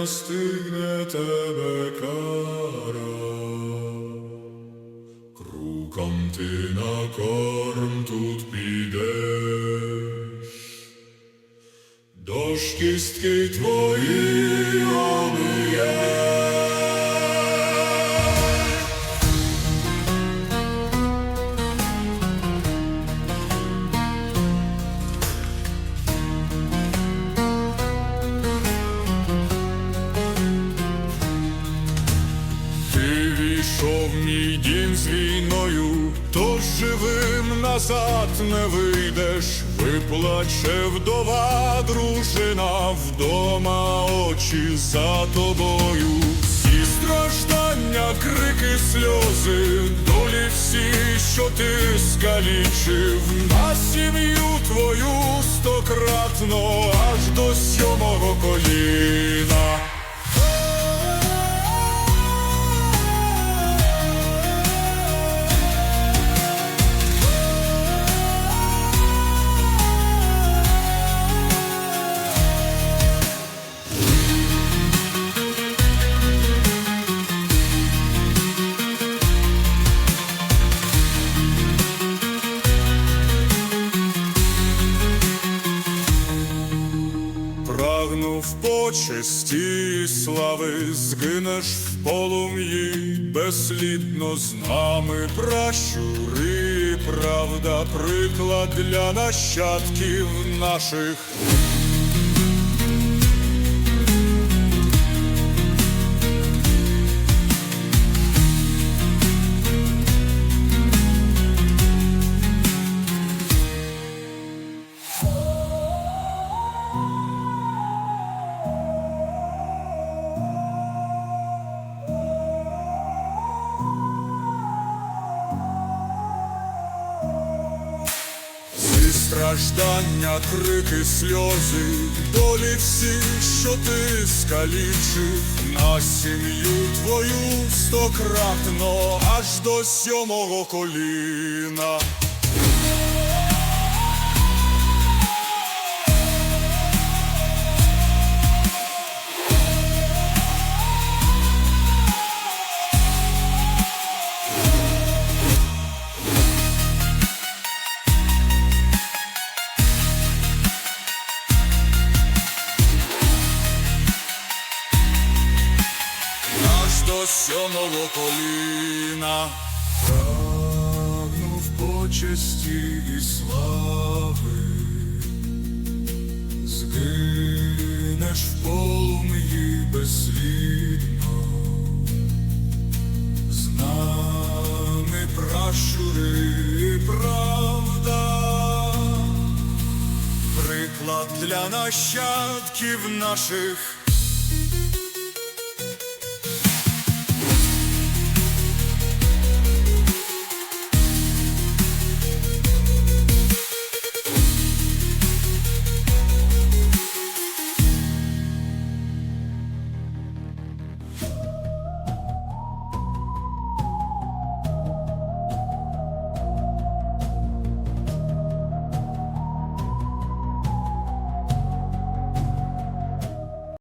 настигне тебе кара. Ти на корм тут підеш, Дощ кістки твої омиє. Ти мій дім з війною, тож живим назад не вийдеш, виплаче вдова дружина вдома очі за тобою. Всі страждання, крики, сльози, долі всі, що ти скалічив, на сім'ю твою стократно, аж до сьомого Прагнув почесті слави, згинеш в полум'ї, безслідно з нами пращури, правда, приклад для нащадків наших. Страждання, крики, сльози, долі всі, що ти скалічив, на сім'ю твою стократно, аж до сьомого коліна. До сьомого коліна. Прагнув почесті і слави, згинеш в полум'ї безслідно, з нами пращури правда, приклад для нащадків наших.